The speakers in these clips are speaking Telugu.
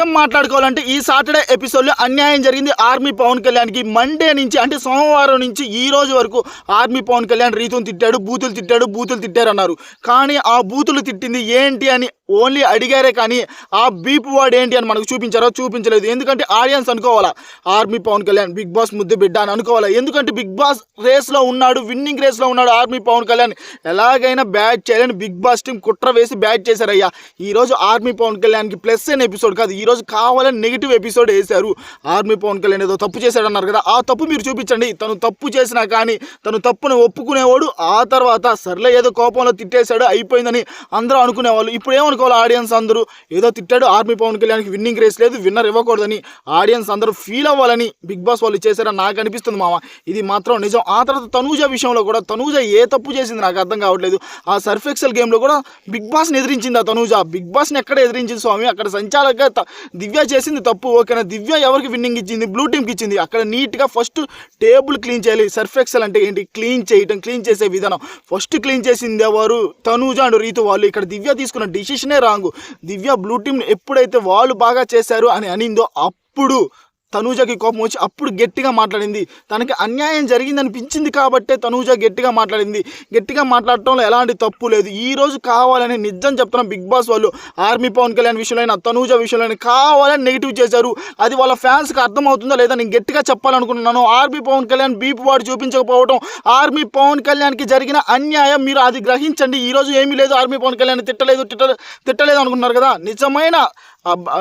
నిజం మాట్లాడుకోవాలంటే ఈ సాటర్డే ఎపిసోడ్లో అన్యాయం జరిగింది ఆర్మీ పవన్ కళ్యాణ్కి. మండే నుంచి అంటే సోమవారం నుంచి ఈ రోజు వరకు ఆర్మీ పవన్ కళ్యాణ్ రీతుని తిట్టాడు బూతులు తిట్టాడు బూతులు తిట్టారు అన్నారు కానీ ఆ బూతులు తిట్టింది ఏంటి అని ఓన్లీ అడిగారే కానీ ఆ బీప్ వాడు ఏంటి అని మనకు చూపించారో చూపించలేదు. ఎందుకంటే ఆడియన్స్ అనుకోవాలా? Army Pavan Kalyan Bigg Boss ముద్దు బిడ్డ అని అనుకోవాలా? ఎందుకంటే బిగ్ బాస్ రేస్లో ఉన్నాడు విన్నింగ్ రేస్లో ఉన్నాడు ఆర్మీ పవన్ కళ్యాణ్. ఎలాగైనా బ్యాట్ చేయాలని బిగ్ బాస్ టీం కుట్ర వేసి బ్యాట్ చేశారయ్యా. ఈరోజు ఆర్మీ పవన్ కళ్యాణ్కి ప్లస్ అయిన ఎపిసోడ్ కాదు ఈరోజు కావాలని నెగిటివ్ ఎపిసోడ్ వేశారు. ఆర్మీ పవన్ కళ్యాణ్ ఏదో తప్పు చేశాడన్నారు కదా ఆ తప్పు మీరు చూపించండి. తను తప్పు చేసినా కానీ తను తప్పును ఒప్పుకునేవాడు ఆ తర్వాత సర్లే ఏదో కోపంలో తిట్టేశాడు అయిపోయిందని అందరూ అనుకునేవాళ్ళు. ఇప్పుడు అనుకోవాలి ఆడియన్స్ అందరూ. ఏదో తిట్టాడు ఆర్మీ పవన్ కళ్యాణ్కి విన్నింగ్ రేస్ లేదు విన్నర్ ఇవ్వకూడదని ఆడియన్స్ అందరూ ఫీల్ అవ్వాలని బిగ్ బాస్ వాళ్ళు చేశారని నాకు అనిపిస్తుంది మామ. ఇది మాత్రం నిజం. ఆ తర్వాత తనూజ విషయంలో కూడా తనూజ ఏ తప్పు చేసింది నాకు అర్థం కావట్లేదు. ఆ సర్ఫెక్సల్ గేమ్లో కూడా బిగ్ బాస్ని ఎదిరించింది ఆ తనూజ. బిగ్ బాస్ని ఎక్కడ ఎదిరించింది స్వామి? అక్కడ సంచాలక దివ్య చేసింది తప్పు ఓకేనా దివ్య ఎవరికి విన్నింగ్ ఇచ్చింది? బ్లూ టీమ్కి ఇచ్చింది. అక్కడ నీట్గా ఫస్ట్ టేబుల్ క్లీన్ చేయాలి. సర్ఫెక్సల్ అంటే ఏంటి? క్లీన్ చేయటం క్లీన్ చేసే విధానం. ఫస్ట్ క్లీన్ చేసింది ఎవరు? తనూజ అండ్ రీతు వాళ్ళు. ఇక్కడ దివ్య తీసుకున్న decision wrong. Divya blue team ఎప్పుడైతే వాళ్ళు బాగా చేశారు అని అనిందో అప్పుడు తనూజకి కోపం వచ్చి అప్పుడు గట్టిగా మాట్లాడింది. తనకి అన్యాయం జరిగింది అనిపించింది కాబట్టే తనూజ గట్టిగా మాట్లాడింది. గట్టిగా మాట్లాడటంలో ఎలాంటి తప్పు లేదు. ఈ రోజు కావాలని నిజం చెప్తున్న బిగ్ బాస్ వాళ్ళు ఆర్మీ పవన్ కళ్యాణ్ విషయంలో తనూజ విషయంలో కావాలని నెగిటివ్ చేశారు. అది వాళ్ళ ఫ్యాన్స్కి అర్థమవుతుందా లేదా నేను గట్టిగా చెప్పాలనుకుంటున్నాను. ఆర్మీ పవన్ కళ్యాణ్ బీపు వాడు చూపించకపోవడం ఆర్మీ పవన్ కళ్యాణ్కి జరిగిన అన్యాయం మీరు అది గ్రహించండి. ఈ రోజు ఏమీ లేదు. ఆర్మీ పవన్ కళ్యాణ్ తిట్టలేదు తిట్ట తిట్టలేదు అనుకుంటున్నారు కదా. నిజమైన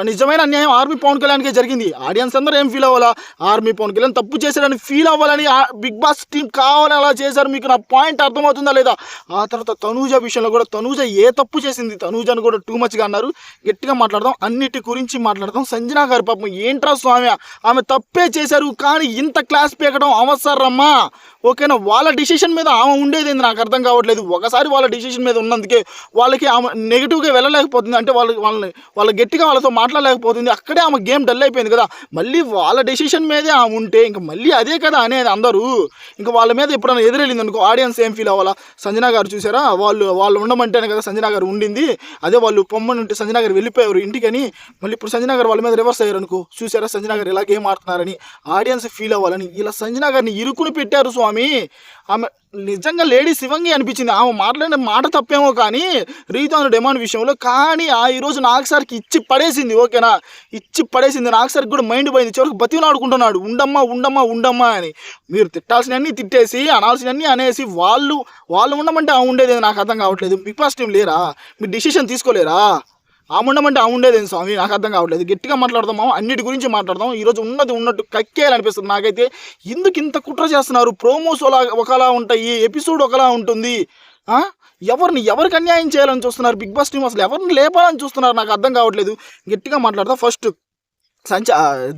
నిజమైన అన్యాయం ఆర్మీ పవన్ కళ్యాణ్కే జరిగింది. ఆడియన్స్ అందరూ ఏం ఫీల్ అవ్వాలా? ఆర్మీ పవన్ కళ్యాణ్ తప్పు చేశాడని ఫీల్ అవ్వాలని ఆ బిగ్ బాస్ టీం కావాలని అలా చేశారు. మీకు నా పాయింట్ అర్థమవుతుందా లేదా? ఆ తర్వాత తనూజ విషయంలో కూడా తనూజ ఏ తప్పు చేసింది? తనూజను కూడా టూ మచ్గా అన్నారు. గట్టిగా మాట్లాడదాం. అన్నిటి గురించి మాట్లాడదాం. సంజనా గారి పాపం ఏంట్రా స్వామి ఆమె తప్పే చేశారు కానీ ఇంత క్లాస్ పీకడం అవసరమ్మా ఓకేనా? వాళ్ళ డిసిషన్ మీద ఆమె ఉండేది నాకు అర్థం కావట్లేదు. ఒకసారి వాళ్ళ డిసిషన్ మీద ఉన్నందుకే వాళ్ళకి ఆమె నెగిటివ్గా వెళ్ళలేకపోతుంది. అంటే వాళ్ళకి వాళ్ళని వాళ్ళ గట్టిగా వాళ్ళతో మాట్లాడలేకపోతుంది. అక్కడే ఆమె గేమ్ డల్ అయిపోయింది కదా. మళ్ళీ వాళ్ళ డెసిషన్ మీదే ఆమె ఉంటే ఇంకా మళ్ళీ అదే కదా అనేది అందరూ. ఇంకా వాళ్ళ మీద ఎప్పుడైనా ఎదురెళ్ళింది అనుకో ఆడియన్స్ ఏం ఫీల్ అవ్వాలా? సంజనా గారు చూసారా? వాళ్ళు వాళ్ళు ఉండమంటేనే కదా సంజనా గారు ఉండింది. అదే వాళ్ళు పొమ్మని ఉంటే సంజనా గారు వెళ్ళిపోయారు ఇంటికని. మళ్ళీ ఇప్పుడు సంజనా గారు వాళ్ళ మీద రివర్స్ అయ్యారు అనుకో చూసారా సంజనా గారు ఇలా గేమ్ ఆడుతున్నారని. ఆడియన్స్ ఫీల్ అవ్వాలని. ఇలా సంజనా గారిని ఇరుకుని పెట్టారు స్వామి. ఆమె నిజంగా లేడీ శివంగి అనిపించింది. ఆమె మాట్లాడిన మాట తప్పేమో కానీ రీతాను డిమాండ్ విషయంలో కానీ ఆ ఈరోజు నాకు సార్కి ఇచ్చి పడేసింది ఓకేనా? ఇచ్చి పడేసింది. నాకు సార్కి కూడా మైండ్ పోయింది. చివరికి బతిలాడుకుంటున్నాడు ఉండమ్మా ఉండమ్మా ఉండమ్మా అని. మీరు తిట్టాల్సినవన్నీ తిట్టేసి అనాల్సినవన్నీ అనేసి వాళ్ళు వాళ్ళు ఉండమంటే ఆ ఉండేది. నాకు అర్థం కావట్లేదు. బిగ్ బాస్ టీం లేరా? మీరు డిసిషన్ తీసుకోలేరా? ఆముండమంటే ఉండమంటే స్వామి? నాకు అర్థం కావట్లేదు. గట్టిగా మాట్లాడదాం అన్నిటి గురించి మాట్లాడదాం ఈరోజు ఉన్నది ఉన్నట్టు కక్కేయాలనిపిస్తుంది నాకైతే. ఎందుకు ఇంత కుట్ర చేస్తున్నారు? ప్రోమోస్ ఒకలా ఒకలా ఉంటాయి ఎపిసోడ్ ఒకలా ఉంటుంది. ఎవరిని ఎవరికి అన్యాయం చేయాలని చూస్తున్నారు? బిగ్ బాస్ టీం అసలు ఎవరిని లేపాలని చూస్తున్నారు? నాకు అర్థం కావట్లేదు. గట్టిగా మాట్లాడదాం. ఫస్ట్ సంచ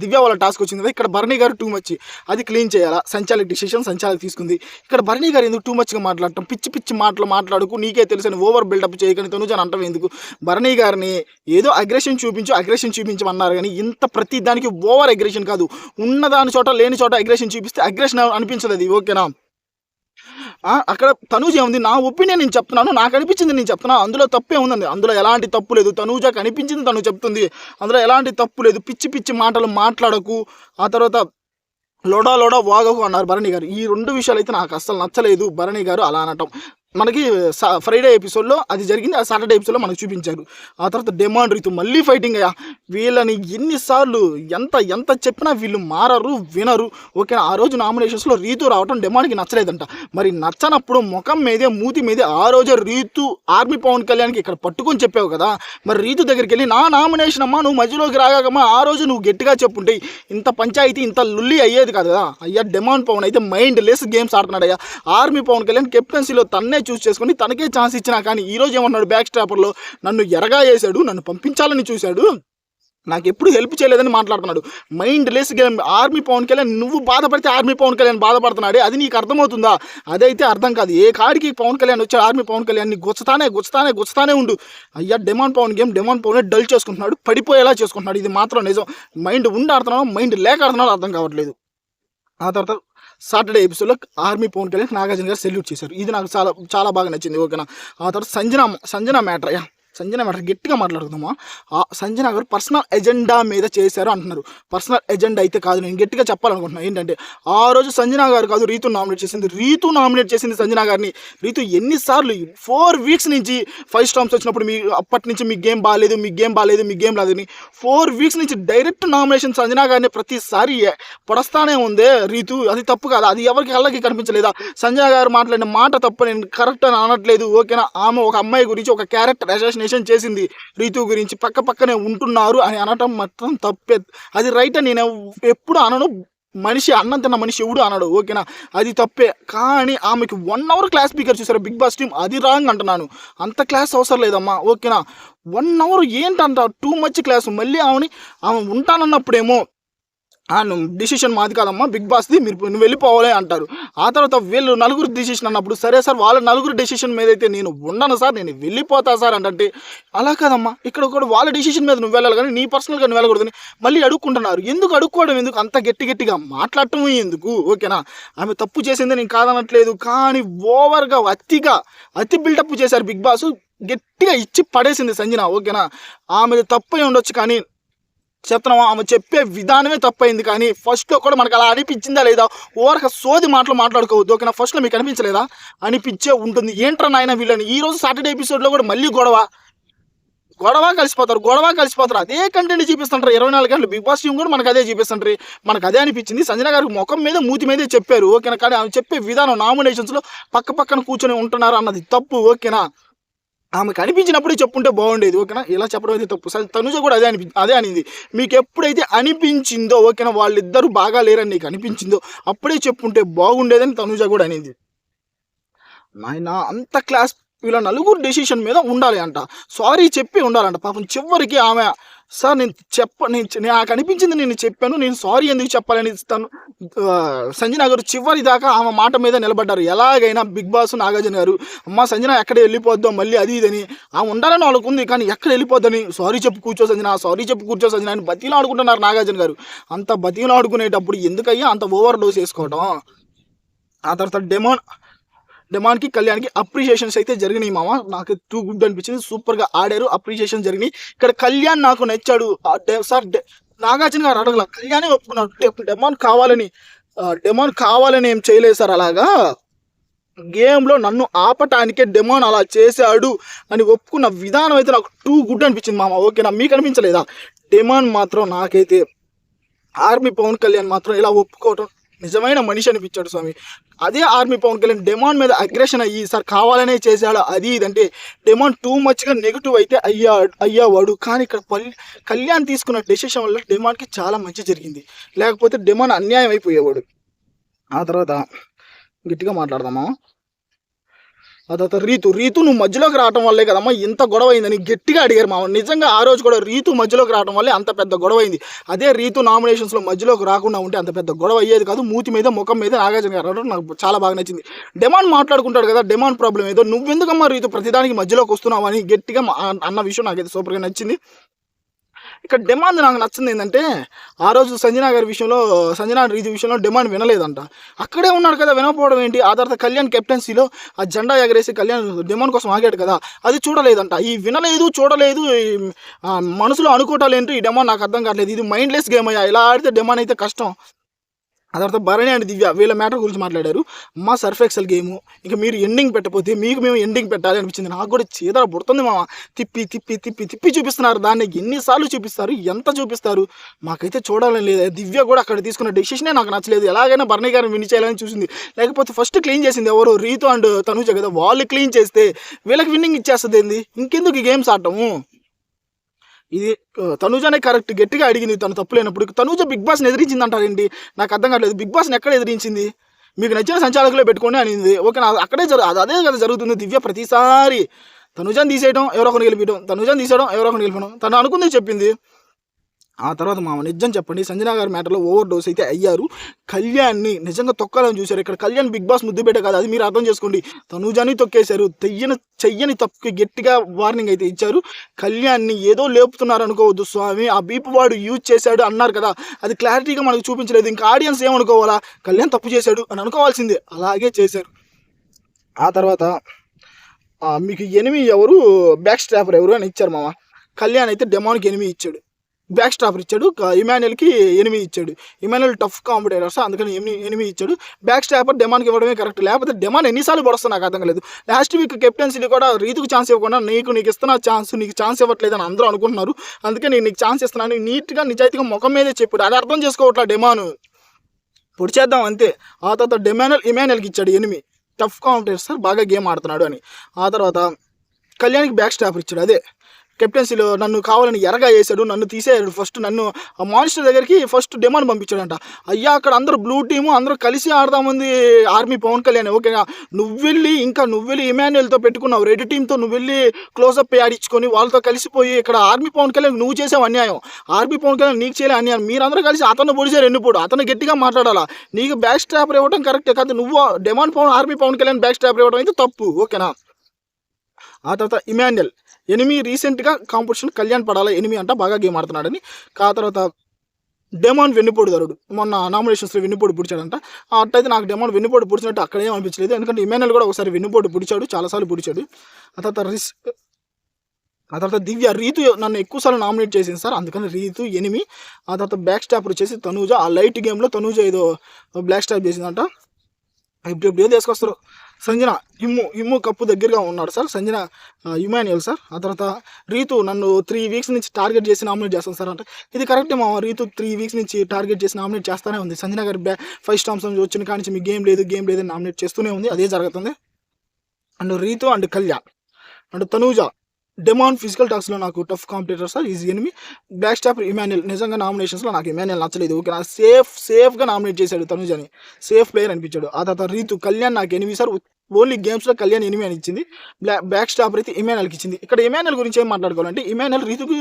దివ్య వాళ్ళ టాస్క్ వచ్చింది ఇక్కడ భరణి గారు టూ మచ్ అది క్లీన్ చేయాలా? సంచాలక్ డిసిషన్ సంచాలక్ తీసుకుంది. ఇక్కడ భరణి గారు ఎందుకు టూ మచ్గా మాట్లాడటం? పిచ్చి పిచ్చి మాటలు మాట్లాడుకు నీకే తెలుసు అని ఓవర్ బిల్డప్ చేయకని తనుజ అని అంటాం ఎందుకు? భరణి గారిని ఏదో అగ్రెషన్ చూపించు అగ్రెషన్ చూపించమన్నారు కానీ ఇంత ప్రతి దానికి ఓవర్ అగ్రెషన్ కాదు. ఉన్న దాని చోట లేని చోట అగ్రెషన్ చూపిస్తే అగ్రెషన్ అనిపించదు అది ఓకేనా? అక్కడ తనూజ ఏముంది? నా ఒపీనియన్ నేను చెప్తున్నాను నాకు అనిపించింది నేను చెప్తున్నాను అందులో తప్పే ఉందండి. అందులో ఎలాంటి తప్పు లేదు. తనూజ కనిపించింది తను చెప్తుంది. అందులో ఎలాంటి తప్పు లేదు. పిచ్చి పిచ్చి మాటలు మాట్లాడకు. ఆ తర్వాత లోడా లోడా వాగకు అన్నారు భరణి గారు. ఈ రెండు విషయాలు అయితే నాకు అస్సలు నచ్చలేదు. భరణి గారు అలా అనటం. మనకి ఫ్రైడే ఎపిసోడ్లో అది జరిగింది ఆ సాటర్డే ఎపిసోడ్లో మనకు చూపించారు. ఆ తర్వాత డిమాండ్ రీతు మళ్ళీ ఫైటింగ్ అయ్యా. వీళ్ళని ఎన్నిసార్లు ఎంత ఎంత చెప్పినా వీళ్ళు మారరు వినరు. ఓకే ఆ రోజు నామినేషన్స్లో రీతు రావటం డిమాండ్కి నచ్చలేదంట. మరి నచ్చనప్పుడు ముఖం మీదే మూతి మీదే ఆ రోజే రీతు ఆర్మీ పవన్ కళ్యాణ్కి ఇక్కడ పట్టుకొని చెప్పావు కదా. మరి రీతు దగ్గరికి వెళ్ళి నా నామినేషన్ అమ్మా నువ్వు మధ్యలోకి రాగాకమ్మా ఆ రోజు నువ్వు గట్టిగా చెప్పుంటే ఇంత పంచాయతీ ఇంత లుల్లి అయ్యేది కదా? అయ్యా డిమాండ్ పవన్ అయితే మైండ్ లెస్ గేమ్స్ ఆడుతున్నాడు అయ్యా ఆర్మీ పవన్ కళ్యాణ్ కెప్టెన్సీలో తన్నే చూస్ చేసుకుని తనకే ఛాన్స్ ఇచ్చినా కానీ ఈరోజు ఏమన్నాడు బ్యాక్ స్టాపర్లో నన్ను ఎరగా వేశాడు నన్ను పంపించాలని చూశాడు. నాకు ఎప్పుడు హెల్ప్ చేయలేదని మాట్లాడుతున్నాడు. Mindless game army Pavan Kalyan నువ్వు బాధపడితే ఆర్మీ పవన్ కళ్యాణ్ బాధపడుతున్నాడే అది నీకు అర్థమవుతుందా? అదైతే అర్థం కాదు. ఏ కాడికి పవన్ కళ్యాణ్ వచ్చాడు ఆర్మీ పవన్ కళ్యాణ్ నీ గుచ్చతానే గుచ్చతానే గుచ్చతానే ఉండు. అయ్యా demon Pavan game demon Pavan dull చేసుకుంటున్నాడు పడిపోయేలా చేసుకుంటున్నాడు. ఇది మాత్రం నిజం. మైండ్ ఉండి ఆడుతున్నావు మైండ్ లేక ఆడుతున్నాడు అర్థం కావట్లేదు. ఆ తర్వాత సాటర్డే ఎపిసోడ్లో ఆర్మీ పవన్ కళ్యాణ్ నాగార్జున గారు సెల్యూట్ చేశారు. ఇది నాకు చాలా చాలా బాగా నచ్చింది ఓకేనా? ఆ తర్వాత Sanjana Sanjana matter yeah. Sanjana matter గట్టిగా మాట్లాడుకుందామా? ఆ సంజన గారు పర్సనల్ ఎజెండా మీద చేశారు అంటున్నారు. పర్సనల్ ఎజెండా అయితే కాదు నేను గట్టిగా చెప్పాలనుకుంటున్నాను ఏంటంటే ఆ రోజు సంజన గారు కాదు రీతు నామినేట్ చేసింది. రీతు నామినేట్ చేసింది సంజన గారిని. రీతు ఎన్నిసార్లు ఫోర్ వీక్స్ నుంచి ఫైవ్ స్టామ్స్ వచ్చినప్పుడు మీ అప్పటి నుంచి మీ గేమ్ బాగాలేదు మీ గేమ్ బాగాలేదు మీ గేమ్ రాదని ఫోర్ వీక్స్ నుంచి డైరెక్ట్ నామినేషన్ సంజన గారిని ప్రతిసారి పొడస్తానే ఉందే రీతు. అది తప్పు కాదు. అది ఎవరికి కళ్ళకి కనిపించలేదా? సంజన గారు మాట్లాడిన మాట తప్పు నేను కరెక్ట్ అని అనట్లేదు. ఓకేనా? ఆమె ఒక అమ్మాయి గురించి ఒక క్యారెక్టర్ అసాసినేషన్ చేసింది. రీతు గురించి పక్క పక్కనే ఉంటున్నారు అని అనటం మాత్రం తప్పే. అది రైట్ అని నేను ఎప్పుడు అనను. మనిషి అన్నం తిన్న మనిషి ఎవడు అన్నాడు ఓకేనా అది తప్పే. కానీ ఆమెకి వన్ అవర్ క్లాస్ స్పీకర్ చూసారు? బిగ్ బాస్ టీం అది రాంగ్ అంటున్నాను. అంత క్లాస్ అవసరం లేదమ్మా ఓకేనా వన్ అవర్ ఏంటంట టూ మచ్ క్లాస్ మళ్ళీ ఆమెని ఆమె ఉంటానన్నప్పుడేమో డిసిషన్ మాది కాదమ్మా బిగ్ బాస్ది మీరు నువ్వు వెళ్ళిపోవాలి అంటారు. ఆ తర్వాత వీళ్ళు నలుగురు డిసిషన్ అన్నప్పుడు సరే సార్ వాళ్ళ నలుగురు డెసిషన్ మీద అయితే నేను ఉండను సార్ నేను వెళ్ళిపోతా సార్ అంటే అలా కాదమ్మా. ఇక్కడ కూడా వాళ్ళ డెసిషన్ మీద నువ్వు వెళ్ళాలి కానీ నీ పర్సనల్గా నువ్వు వెళ్ళకూడదని మళ్ళీ అడుక్కుంటున్నారు. ఎందుకు అడుక్కోవడం? ఎందుకు అంత గట్టి గట్టిగా మాట్లాడటం ఎందుకు? ఓకేనా? ఆమె తప్పు చేసింది నేను కాదనట్లేదు కానీ ఓవర్గా అతిగా అతి బిల్డప్ చేశారు బిగ్ బాస్ గట్టిగా ఇచ్చి పడేసింది సంజన ఓకేనా? ఆమె తప్పై ఉండొచ్చు కానీ చెప్తున్నాం ఆమె చెప్పే విధానమే తప్పైంది కానీ ఫస్ట్లో కూడా మనకు అలా అనిపించిందా లేదా? ఓరక సోది మాటలు మాట్లాడుకోవద్దు ఓకేనా? ఫస్ట్లో మీకు అనిపించలేదా? అనిపించే ఉంటుంది. ఏంట్రా నాయన వీళ్ళని? ఈరోజు సాటర్డే ఎపిసోడ్లో కూడా మళ్ళీ గొడవ. గొడవ కలిసిపోతారు గొడవ కలిసిపోతారు. అదే కంటెంట్ చూపిస్తుంటారు. ఇరవై నాలుగు గంటలు బిగ్ బాస్ టీం కూడా మనకు అదే చూపిస్తుంటారు. మనకు అదే అనిపించింది. సంజన గారికి ముఖం మీద మూతి మీదే చెప్పారు ఓకేనా? కానీ ఆమె చెప్పే విధానం నామినేషన్స్లో పక్క పక్కన కూర్చొని ఉంటున్నారు అన్నది తప్పు ఓకేనా? ఆమె కనిపించినప్పుడే చెప్పుంటే బాగుండేది ఓకేనా? ఇలా చెప్పడం అయితే తప్పు. సరే తనుజ కూడా అదే అనిపి అదే అనింది. మీకు ఎప్పుడైతే అనిపించిందో ఓకేనా వాళ్ళిద్దరూ బాగా లేరని నీకు అనిపించిందో అప్పుడే చెప్పుంటే బాగుండేదని తనుజ కూడా అనింది. నాయన అంత క్లాస్ వీళ్ళ నలుగురు డెసిషన్ మీద ఉండాలి అంట. సారీ చెప్పి ఉండాలంట. పాపం చివరికి ఆమె సార్ నేను చెప్ప నేను నాకు అనిపించింది నేను చెప్పాను నేను సారీ ఎందుకు చెప్పాలని తను సంజన గారు చివరి దాకా ఆమె మాట మీద నిలబడ్డారు. ఎలాగైనా బిగ్ బాస్ నాగార్జున గారు అమ్మ సంజన ఎక్కడ వెళ్ళిపోద్దాం? మళ్ళీ అది ఇదని ఆమె ఉండాలని వాళ్ళకుంది కానీ ఎక్కడ వెళ్ళిపోద్దని? సారీ చెప్పు కూర్చో సంజన సారీ చెప్పు కూర్చో సంజన అని బతిలో ఆడుకుంటున్నారు నాగార్జున గారు. అంత బతిలో ఆడుకునేటప్పుడు ఎందుకయ్యా అంత ఓవర్ డోస్ వేసుకోవడం ఆ తర్వాత డెమోన్ డెమాన్కి కళ్యాణ్కి అప్రిషియేషన్స్ అయితే జరిగినాయి మామ. నాకు టూ గుడ్ అనిపించింది. సూపర్గా ఆడారు. అప్రిషియేషన్ జరిగినాయి. ఇక్కడ కళ్యాణ్ నాకు నచ్చాడు. సార్ నాగార్జున గారు అడగల కళ్యాణే ఒప్పుకున్నాడు డెమాన్ కావాలని డెమాన్ కావాలని ఏం చేయలేదు సార్ అలాగా. గేమ్లో నన్ను ఆపటానికే డెమాన్ అలా చేశాడు అని ఒప్పుకున్న విధానం అయితే నాకు టూ గుడ్ అనిపించింది మామ. ఓకేనా మీకు అనిపించలేదా? డెమాన్ మాత్రం నాకైతే ఆర్మీ పవన్ కళ్యాణ్ మాత్రం ఇలా ఒప్పుకోవటం నిజమైన మనిషి అనిపించాడు స్వామి. అదే ఆర్మీ పవన్ కళ్యాణ్ డెమాన్ మీద అగ్రెషన్ అయ్యి సార్ కావాలనే చేశాడు? అది ఇదంటే డెమాన్ టూ మచ్గా నెగిటివ్ అయితే అయ్యా అయ్యావాడు. కానీ ఇక్కడ పల్ కళ్యాణ్ తీసుకున్న డెసిషన్ వల్ల డెమాన్కి చాలా మంచి జరిగింది. లేకపోతే డెమాన్ అన్యాయం అయిపోయేవాడు. ఆ తర్వాత గట్టిగా మాట్లాడదామా? ఆ తర్వాత రీతు. రీతు నువ్వు మధ్యలోకి రావడం వల్లే కదమ్మా ఇంత గొడవ అయిందని గట్టిగా అడిగారు మా నిజంగా ఆ రోజు కూడా రీతు మధ్యలోకి రావడం వల్లే అంత పెద్ద గొడవ అయింది అదే రీతు నామినేషన్స్లో మధ్యలోకి రాకుండా ఉంటే అంత పెద్ద గొడవ అయ్యేది కాదు. మూతి మీద ముఖం మీద నాగార్జున గారు నాకు చాలా బాగా నచ్చింది. డిమాండ్ మాట్లాడుకుంటాడు కదా డిమాండ్ ప్రాబ్లం ఏదో. నువ్వెందుకమ్మా రీతు ప్రతిదానికి మధ్యలోకి వస్తున్నావు అని గట్టిగా మా- అన్న విషయం నాకైతే సూపర్గా నచ్చింది. ఇక్కడ డిమాండ్ నాకు నచ్చింది ఏంటంటే ఆ రోజు సంజనా గారి విషయంలో సంజనా రీతి విషయంలో డిమాండ్ వినలేదంట. అక్కడే ఉన్నాడు కదా వినకపోవడం ఏంటి? ఆ తర్వాత కళ్యాణ్ కెప్టెన్సీలో ఆ జెండా ఎగరేసి కళ్యాణ్ డిమాండ్ కోసం ఆగాడు కదా అది చూడలేదంట. ఈ వినలేదు చూడలేదు మనసులో అనుకోవటాలు ఏంటి ఈ డిమాండ్ నాకు అర్థం కావట్లేదు. ఇది మైండ్లెస్ గేమ్ అయ్యా. ఇలా ఆడితే డెమాన్ అయితే కష్టం. ఆ తర్వాత భరణి అండ్ దివ్య వీళ్ళ మ్యాటర్ గురించి మాట్లాడారు. మా సర్ఫ్ ఎక్సెల్ గేమ్ ఇంకా మీరు ఎండింగ్ పెట్టకపోతే మీకు మేము ఎండింగ్ పెట్టాలి అనిపించింది. నాకు కూడా చీదర పుడుతుంది మామ. తిప్పి తిప్పి తిప్పి తిప్పి చూపిస్తున్నారు. దాన్ని ఎన్నిసార్లు చూపిస్తారు? ఎంత చూపిస్తారు? మాకైతే చూడాలని లేదు. దివ్య కూడా అక్కడ తీసుకున్న డెసిషనే నాకు నచ్చలేదు. ఎలాగైనా భరణి గారిని విని చేయాలని చూసింది. లేకపోతే ఫస్ట్ క్లీన్ చేసింది ఎవరు రీతు అండ్ తనుజ కదా. వాళ్ళు క్లీన్ చేస్తే వీళ్ళకి విన్నింగ్ ఇచ్చేస్తుంది ఏంది ఇంకెందుకు ఈ గేమ్స్ ఆడటము? ఇది తనూజనే కరెక్ట్ గట్టిగా అడిగింది. తను తప్పు లేనప్పుడు తనూజ బిగ్ బాస్ని ఎదిరించింది అంటారండి నాకు అర్థం కావట్లేదు. బిగ్ బాస్ని ఎక్కడ ఎదిరించింది? మీకు నచ్చిన సంచాలకులే పెట్టుకోండి అనింది. ఓకే అక్కడే జరు అది అదే కదా జరుగుతుంది. దివ్య ప్రతిసారి తనుజాన్ని తీసేయడం ఎవరో ఒకరిని గెలిపించడం తనుజాన్ని తీసేయడం ఎవరో ఒకరిని గెలిపడం తను అనుకుంది చెప్పింది. ఆ తర్వాత మామ నిజం చెప్పండి సంజనా గారి మ్యాటర్లో ఓవర్ డోస్ అయితే అయ్యారు. కళ్యాణ్ని నిజంగా తొక్కాలని చూశారు. ఇక్కడ కళ్యాణ్ బిగ్ బాస్ ముద్దు పెట్ట కాదు అది మీరు అర్థం చేసుకోండి. తనుజాని తొక్కేశారు తెయ్యని చెయ్యని తప్పుకి గట్టిగా వార్నింగ్ అయితే ఇచ్చారు. కళ్యాణ్ని ఏదో లేపుతున్నారు అనుకోవద్దు స్వామి ఆ బీపు వాడు యూజ్ చేశాడు అన్నారు కదా అది క్లారిటీగా మనకు చూపించలేదు. ఇంకా ఆడియన్స్ ఏమనుకోవాలా? కళ్యాణ్ తప్పు చేశాడు అని అనుకోవాల్సిందే అలాగే చేశారు. ఆ తర్వాత మీకు ఎనిమి ఎవరు? బ్యాక్ స్ట్రాపర్ ఎవరు అని ఇచ్చారు మామ. కళ్యాణ్ అయితే డెమాన్కి ఎనిమి ఇచ్చాడు. బ్యాక్ స్టాపర్ ఇచ్చాడు. ఇమాన్యుల్కి ఎనిమి ఇచ్చాడు. ఇమాన్యుల్ టఫ్ కాంపిటేటర్స్ అందుకని ఎనిమి ఎనిమి ఇచ్చాడు. బ్యాక్ స్టాపర్ డెమాన్కి ఇవ్వడమే కరెక్ట్ లేకపోతే డెమాన్ ఎన్నిసార్లు పడుస్తా నాకు అర్థం లేదు లాస్ట్ వీక్ కెప్టెన్సీని కూడా రీతుకు ఛాన్స్ ఇవ్వకుండా నీకు నీకు ఇస్తున్న ఛాన్స్ నీకు ఛాన్స్ ఇవ్వట్లేదు అని అందరూ అనుకుంటున్నారు. అందుకే నేను నీకు ఛాన్స్ ఇస్తున్నాను. నీట్గా నిజాయితీగా ముఖం మీదే చెప్పాడు అది అర్థం చేసుకోవట్లా డెమాన్ పొడి చేద్దాం అంతే. ఆ తర్వాత డెమానల్ ఇమాన్యుల్కి ఇచ్చాడు ఎనిమి టఫ్ కాంపిటేటర్ సార్. బాగా గేమ్ ఆడుతున్నాడు అని. ఆ తర్వాత కళ్యాణ్కి బ్యాక్ స్టాపర్ ఇచ్చాడు. అదే. కెప్టెన్సీలో నన్ను కావాలని ఎరగా వేసాడు నన్ను తీసేయాడు ఫస్ట్ నన్ను. ఆ మానిస్టర్ దగ్గరికి ఫస్ట్ డిమాండ్ పంపించాడంట. అయ్యా అక్కడ అందరూ బ్లూ టీము అందరూ కలిసి ఆడదామంది ఆర్మీ పవన్ కళ్యాణ్. ఓకేనా? నువ్వు వెళ్ళి ఇంకా నువ్వు వెళ్ళి ఇమాన్యుయల్తో పెట్టుకున్నావు. రెడ్ టీంతో నువ్వు వెళ్ళి క్లోజప్ ఆడించుకొని వాళ్ళతో కలిసిపోయి ఇక్కడ ఆర్మీ పవన్ కళ్యాణ్ నువ్వు చేసావు అన్యాయం. ఆర్మీ పవన్ కళ్యాణ్ నీకు చేయలే అన్యాయం. మీరందరూ కలిసి అతను పొడిచారు ఎన్నిపోడు అతను గట్టిగా మాట్లాడాలా? నీకు బ్యాక్ స్టాపర్ ఇవ్వడం కరెక్టే కాదు నువ్వు demon Pavan army Pavan Kalyan back stopper ఇవ్వడం అయితే తప్పు. ఓకేనా? ఆ తర్వాత ఇమాన్యుయల్ ఎనిమి రీసెంట్గా కాంపిటీషన్ కళ్యాణ్ పడాల ఎనిమి అంట బాగా గేమ్ ఆడుతున్నాడని. ఆ తర్వాత డెమాన్ వెన్నుపోటు ధరుడు మొన్న నామినేషన్స్లో వెన్నుపోటు పుడిచాడంట. అట్టయితే నాకు డెమాన్ వెన్నుపోటు పుడిచినట్టు అక్కడ ఏం అనిపించలేదు. ఎందుకంటే ఇమాన్యుల్ కూడా ఒకసారి వెన్నుపోటు పుడిచాడు చాలాసార్లు పుడిచాడు. ఆ తర్వాత రిస్ ఆ తర్వాత దివ్య రీతు నన్ను ఎక్కువసార్లు నామినేట్ చేసింది సార్. అందుకని రీతు ఎనిమి. ఆ తర్వాత బ్యాక్ స్టాపర్ వచ్చేసి తనూజ. ఆ లైట్ గేమ్లో తనూజ ఏదో బ్లాక్ స్టాప్ చేసిందంట. ఇప్పుడు ఇప్పుడు ఏం తీసుకొస్తారు. సంజన ఇమ్ము ఇమ్ము కప్పు దగ్గరగా ఉన్నాడు సార్. సంజన ఇమాన్యుయల్ సార్. ఆ తర్వాత రీతు నన్ను త్రీ వీక్స్ నుంచి టార్గెట్ చేసి నామినేట్ చేస్తాను సార్ అంటే. ఇది కరెక్టే మా రీతు త్రీ వీక్స్ నుంచి టార్గెట్ చేసి నామినేట్ చేస్తూనే ఉంది. సంజన గారి బ్యా ఫైవ్ స్టామ్స్ వచ్చిన కాడి నుంచి మీ గేమ్ లేదు గేమ్ లేదు నామినేట్ చేస్తూనే ఉంది. అదే జరుగుతుంది. And Rithu and Kalyan and Tanuja demon physical టాక్స్లో నాకు tough competitor sir easy enemy back stop Emmanuel నిజంగా నామినేషన్స్లో నాకు ఇమాన్యుల్ నచ్చలేదు. ఓకే నా సేఫ్ సేఫ్గా నామినేట్ చేశాడు తనుజని. సేఫ్ ప్లేయర్ అనిపించాడు. ఆ తర్వాత రీతు కళ్యాణ్ నాకు ఎనిమి సార్. ఓన్లీ గేమ్స్లో కళ్యాణ్ ఎనిమి ఇచ్చింది. బ్లా బ్యాక్ స్టాప్ అయితే ఇమాన్యుల్కి ఇచ్చింది. ఇక్కడ ఇమాన్యుల్ గురించి ఏం మాట్లాడుకోవాలంటే ఇమాన్యుల్ రీతుకు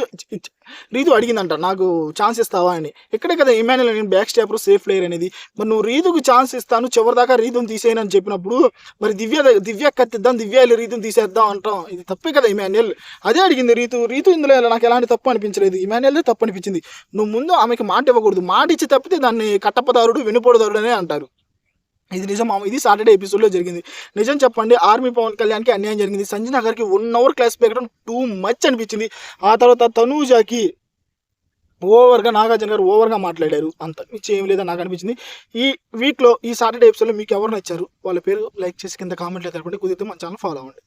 రీతు అడిగిందంట నాకు ఛాన్స్ ఇస్తావా? అని. ఇక్కడే కదా ఇమాన్యుల్ నేను బ్యాక్ స్టాపర్ సేఫ్ ప్లేయర్ అనేది. మరి నువ్వు రీతుకు ఛాన్స్ ఇస్తాను చివరి దాకా రీతుని తీసేయనని చెప్పినప్పుడు మరి దివ్య దివ్య కత్తిద్దాం దివ్య రీతుని తీసేద్దాం అంటాం. ఇది తప్పే కదా ఇమాన్యుల్ అదే అడిగింది రీతు. రీతు ఇందులో నాకు ఎలాంటి తప్పు అనిపించలేదు. ఇమాన్యుల్దే తప్పు అనిపించింది. నువ్వు ముందు ఆమెకి మాట ఇవ్వకూడదు. మాట ఇచ్చి తప్పితే దాన్ని కట్టపదారుడు వెనుపోడుదారుడు అనే అంటారు. ఇది నిజం ఇది సాటర్డే ఎపిసోడ్లో జరిగింది. నిజం చెప్పండి ఆర్మీ పవన్ కళ్యాణ్కి అన్యాయం జరిగింది. సంజయ్ నగర్కి వన్ అవర్ క్లాస్ పెట్టడం టూ మచ్ అనిపించింది. ఆ తర్వాత తనూజాకి ఓవర్గా నాగార్జున గారు ఓవర్గా మాట్లాడారు. అంత మించి ఏం లేదని నాకు అనిపించింది. ఈ వీక్లో ఈ సాటర్డే ఎపిసోడ్లో మీకు ఎవరు నచ్చారు? వాళ్ళ పేరు లైక్ చేసి కింద కామెంట్లో తెలపండి. కుదిరితే మన ఛానల్ ఫాలో అవ్వండి.